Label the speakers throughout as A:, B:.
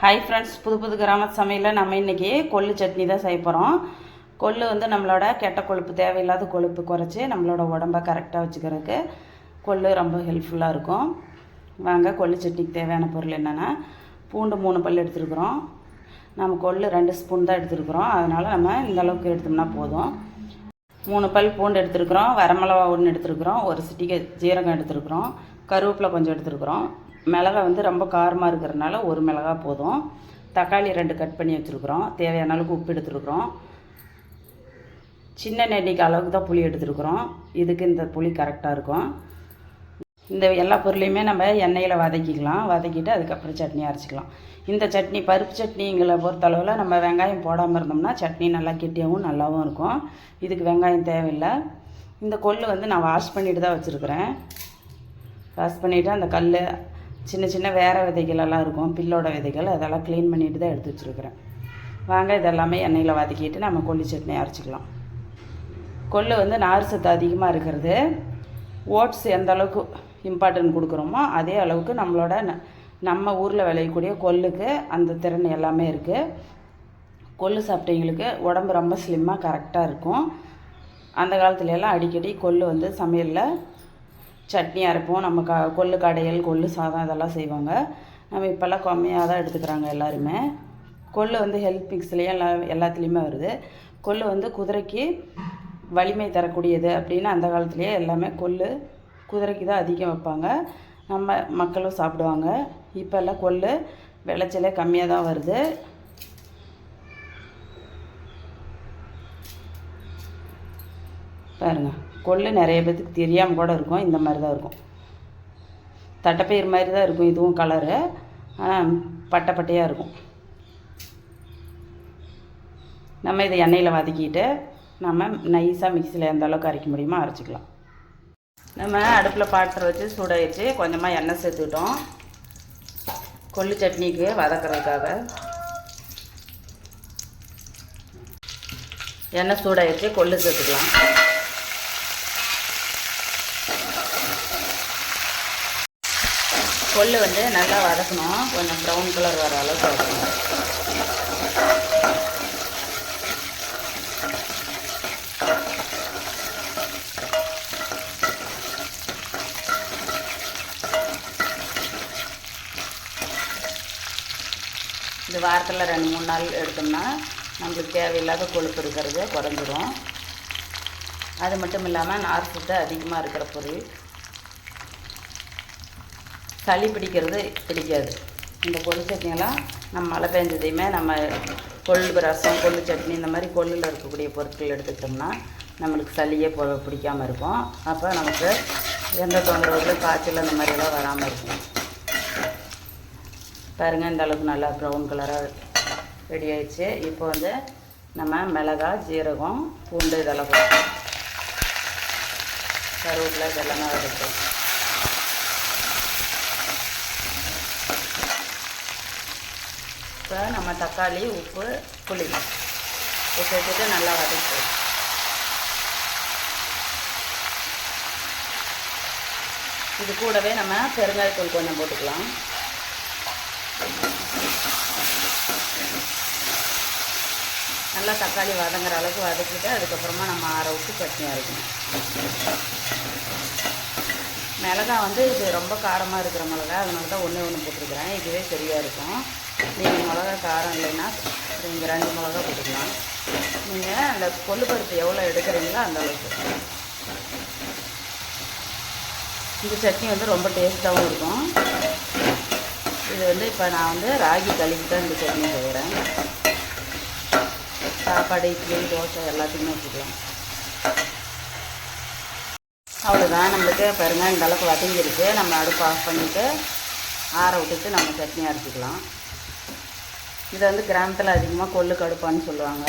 A: Hi friends புது புது கிராம சமையலில் நம்ம இன்றைக்கி கொள்ளு சட்னி தான் செய்ய போகிறோம் கொள்ளு வந்து நம்மளோட கெட்ட கொழுப்பு தேவையில்லாத கொழுப்பு குறைச்சி நம்மளோட உடம்ப கரெக்டாக வச்சுக்கிறதுக்கு கொள்ளு ரொம்ப ஹெல்ப்ஃபுல்லாக இருக்கும். வாங்க கொள்ளு சட்னிக்கு தேவையான பொருள் என்னென்னா பூண்டு மூணு பல் எடுத்துருக்குறோம். நம்ம கொள்ளு ரெண்டு ஸ்பூன் தான் எடுத்துருக்குறோம். அதனால் நம்ம இந்த அளவுக்கு எடுத்தோம்னா போதும். மூணு பல் பூண்டு எடுத்துருக்குறோம். வரமிளகா ஒன்று எடுத்துருக்குறோம். ஒரு சிட்டிகை ஜீரகம் எடுத்துருக்குறோம். கருவேப்பிலை கொஞ்சம் எடுத்துருக்குறோம். மிளகா வந்து ரொம்ப காரமாக இருக்கிறதுனால ஒரு மிளகா போதும். தக்காளி ரெண்டு கட் பண்ணி வச்சுருக்குறோம். தேவையான அளவுக்கு உப்பு எடுத்துருக்குறோம். சின்ன நெல்லிக்கு அளவுக்கு தான் புளி எடுத்துருக்குறோம். இதுக்கு இந்த புளி கரெக்டாக இருக்கும். இந்த எல்லா பொருளையுமே நம்ம எண்ணெயில் வதக்கிக்கலாம். வதக்கிட்டு அதுக்கப்புறம் சட்னி அரைச்சிக்கலாம். இந்த சட்னி பருப்பு சட்னிங்களை பொறுத்தளவில் நம்ம வெங்காயம் போடாமல் இருந்தோம்னா சட்னி நல்லா கெட்டியாகவும் நல்லாவும் இருக்கும். இதுக்கு வெங்காயம் தேவையில்லை. இந்த கொள்ளு வந்து நான் வாஷ் பண்ணிட்டு தான் வச்சுருக்குறேன். வாஷ் பண்ணிவிட்டு அந்த கல் சின்ன சின்ன வேறு விதைகள் எல்லாம் இருக்கும். பில்லோட விதைகள் அதெல்லாம் க்ளீன் பண்ணிட்டு தான் எடுத்து வச்சுருக்கிறேன். வாங்க இதெல்லாமே எண்ணெயில் வதக்கிட்டு நம்ம கொள்ளு சட்னி அரைச்சிக்கலாம். கொள்ளு வந்து நார் சத்து அதிகமாக இருக்கிறது. ஓட்ஸ் எந்த அளவுக்கு இம்பார்ட்டன்ட் கொடுக்குறோமோ அதே அளவுக்கு நம்மளோட ந- நம்ம ஊரில் விளையக்கூடிய கொள்ளுக்கு அந்த திறன் எல்லாமே இருக்குது கொள்ளு சாப்பிட்டவங்களுக்கு உடம்பு ரொம்ப ஸ்லிம்மாக கரெக்டாக இருக்கும். அந்த காலத்துல எல்லாம் அடிக்கடி கொள்ளு வந்து சமையலில் சட்னி அரைப்போம் நம்ம க கொள்ளு கடையல் கொள்ளு சாதம் இதெல்லாம் செய்வாங்க. நம்ம இப்போல்லாம் கம்மியாக தான் எடுத்துக்கிறாங்க எல்லாருமே. கொள்ளு வந்து ஹெல்த் மிக்ஸ்லேயே எல்லா எல்லாத்துலேயுமே வருது. கொள்ளு வந்து குதிரைக்கு வலிமை தரக்கூடியது அப்படின்னு அந்த காலத்துலேயே எல்லாமே கொள்ளு குதிரைக்கு தான் அதிகம் வைப்பாங்க. நம்ம மக்களும் சாப்பிடுவாங்க. இப்போல்லாம் கொள்ளு விளைச்சலே கம்மியாக தான் வருது. பாருங்கள் கொள்ளு நிறைய பேத்துக்கு தெரியாமல் கூட இருக்கும். இந்த மாதிரி தான் இருக்கும். தட்டைப்பயிர் மாதிரி தான் இருக்கும் இதுவும் கலரு ஆனால் பட்டை பட்டையாக இருக்கும். நம்ம இதை எண்ணெயில் வதக்கிட்டு நம்ம நைஸாக மிக்சியில் எந்த அளவுக்கு அரைக்க முடியுமோ அரைச்சிக்கலாம். நம்ம அடுப்பில் பாத்திரம் வச்சு சூடாயிடுச்சு. கொஞ்சமாக எண்ணெய் சேர்த்துக்கிட்டோம். கொள்ளு சட்னிக்கு வதக்கிறதுக்காக. எண்ணெய் சூடாயிடுச்சு. கொள்ளு சேர்த்துக்கலாம். கொள்ளு வந்து நல்லா வதக்கணும். கொஞ்சம் ப்ரௌன் கலர் வர அளவுக்கு வதக்கணும். இது வாரத்தில் ரெண்டு மூணு நாள் எடுத்தோம்னா நம்மளுக்கு தேவையில்லாத கொழுப்பு இருக்கிறது குறைஞ்சிரும். அது மட்டும் இல்லாமல் நார் அதிகமாக இருக்கிற பொருள். சளி பிடிக்கிறது பிடிக்காது. இந்த கொள்ளு சட்னியெல்லாம் நம்ம மழை பெஞ்சதையுமே நம்ம கொள்ளு ரசம் கொள்ளு சட்னி இந்த மாதிரி கொள்ளில் இருக்கக்கூடிய பொருட்கள் எடுத்துக்கிட்டோம்னா நம்மளுக்கு சளியே போ பிடிக்காமல் இருக்கும். அப்போ நமக்கு எந்த தொந்தரவுகளும் காய்ச்சல் அந்த மாதிரியெல்லாம் வராமல் இருக்கும். பாருங்கள் இந்த அளவுக்கு நல்லா ப்ரௌன் கலராக ரெடி ஆயிடுச்சு. இப்போ வந்து நம்ம மிளகா ஜீரகம் பூண்டு இதெல்லாம் கருவேப்பிலை இதெல்லாம் வதக்கு இப்போ நம்ம தக்காளி உப்பு புளி இதை சேர்த்துட்டு நல்லா வதக்கு இது கூடவே நம்ம பெருங்காயத்தூள் கொஞ்சம் போட்டுக்கலாம். நல்லா தக்காளி வதங்குற அளவுக்கு வதக்கிட்டு அதுக்கப்புறமா நம்ம ஆற விட்டு சட்னி அரைக்கணும். மிளகா வந்து இது ரொம்ப காரமாக இருக்கிற மிளகா அதனால தான் ஒன்று ஒன்று போட்டிருக்கிறேன். இதுவே சரியாக இருக்கும். நீங்கள் மிளகா காரம் இல்லைன்னா நீங்கள் ரெண்டு மிளகா போட்டுக்கலாம். நீங்கள் அந்த கொள்ளு பருப்பு எவ்வளோ எடுக்கிறீங்களோ அந்த அளவுக்கு. இந்த சட்னி வந்து ரொம்ப டேஸ்ட்டாகவும் இருக்கும். இது வந்து இப்போ நான் வந்து ராகி களிக்கு தான் இந்த சட்னி செய்கிறேன் சாப்பாடு இட்லி தோசை எல்லாத்தையுமே வச்சுக்கலாம் அவ்வளோதான் நம்மளுக்கு பாருங்க இந்த அளவுக்கு வதங்கிருக்கு நம்ம அடுப்பு ஆஃப் பண்ணிவிட்டு ஆற விட்டுட்டு நம்ம சட்னி அரைச்சிக்கலாம். இதை வந்து கிராமத்தில் அதிகமாக கொள்ளு கடுப்பான்னு சொல்லுவாங்க.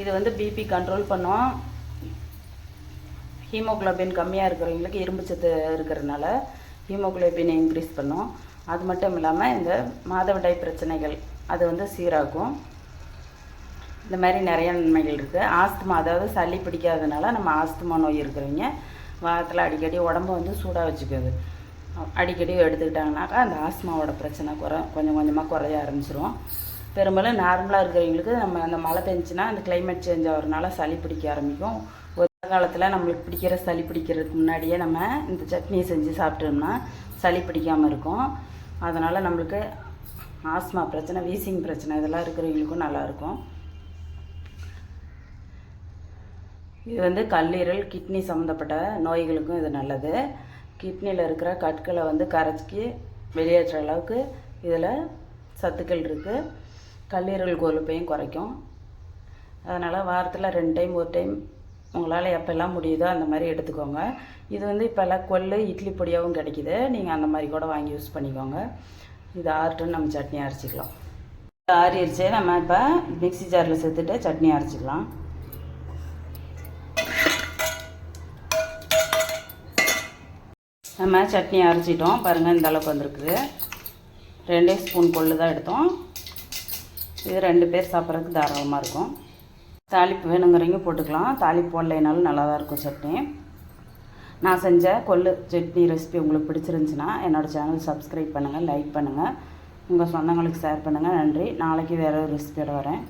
A: இது வந்து பிபி கண்ட்ரோல் பண்ணும் ஹீமோகுளோபின் கம்மியாக இருக்கிறவங்களுக்கு இரும்பு சத்து இருக்கிறதுனால ஹீமோக்ளோபினை இன்க்ரீஸ் பண்ணும். அது மட்டும் இல்லாமல் இந்த மாதவிடாய் பிரச்சனைகள் அது வந்து சீராகும். இந்த மாதிரி நிறைய நன்மைகள் இருக்குது ஆஸ்துமா அதாவது சளி பிடிக்காதனால நம்ம ஆஸ்துமா நோய் இருக்கிறவங்க வாரத்தில் அடிக்கடி உடம்ப வந்து சூடாக வச்சுக்குது. அடிக்கடி எடுத்துக்கிட்டாங்கனாக்கா அந்த ஆஸ்மாவோட பிரச்சனை குறை கொஞ்சம் கொஞ்சமாக குறைய ஆரம்பிச்சிரும். பெரும்பாலும் நார்மலாக இருக்கிறவங்களுக்கு நம்ம அந்த மழை பெஞ்சுன்னா அந்த கிளைமேட் சேஞ்ச் ஆகிறதுனால சளி பிடிக்க ஆரம்பிக்கும். ஒரு காலத்தில் நம்மளுக்கு பிடிக்கிற சளி பிடிக்கிறதுக்கு முன்னாடியே நம்ம இந்த சட்னியை செஞ்சு சாப்பிட்டோம்னா சளி பிடிக்காமல் இருக்கும். அதனால் நம்மளுக்கு ஆஸ்மா பிரச்சனை வீசிங் பிரச்சனை இதெல்லாம் இருக்கிறவங்களுக்கும் நல்லாயிருக்கும் இது வந்து கல்லீரல் கிட்னி சம்மந்தப்பட்ட நோய்களுக்கும் இது நல்லது. கிட்னியில் இருக்கிற கற்களை வந்து கரைச்சி வெளியேற்ற அளவுக்கு இதில் சத்துக்கள் இருக்குது கல்லீரல் கொழுப்பையும் குறைக்கும். அதனால் வாரத்தில் ரெண்டு டைம் ஒரு டைம் உங்களால் எப்போல்லாம் முடியுதோ அந்த மாதிரி எடுத்துக்கோங்க. இது வந்து இப்போல்லாம் கொள்ளு இட்லி பொடியாகவும் கிடைக்கிது. நீங்கள் அந்த மாதிரி கூட வாங்கி யூஸ் பண்ணிக்கோங்க. இது ஆறுட்டுன்னு நம்ம சட்னி அரைச்சிக்கலாம். ஆறிடுச்சு. நம்ம இப்போ மிக்சி ஜாரில் சேர்த்துட்டு சட்னி அரைச்சிக்கலாம். நம்ம சட்னி அரைச்சிட்டோம் பாருங்கள் இந்த அளவுக்கு வந்திருக்குது. ரெண்டே ஸ்பூன் கொள்ளு தான் எடுத்தோம். இது ரெண்டு பேர் சாப்பிட்றதுக்கு தாராளமாக இருக்கும். தாளிப்பு வேணுங்கிறவங்க போட்டுக்கலாம். தாளிப்பு போடலைனாலும் நல்லா தான் இருக்கும் சட்னி. நான் செஞ்ச கொள்ளு சட்னி ரெசிபி உங்களுக்கு பிடிச்சிருந்துச்சின்னா என்னோடய சேனல் சப்ஸ்கிரைப் பண்ணுங்கள் லைக் பண்ணுங்கள் உங்கள் சொந்தங்களுக்கு ஷேர் பண்ணுங்கள் நன்றி. நாளைக்கு வேறு ஒரு ரெசிபியோடு வரேன்.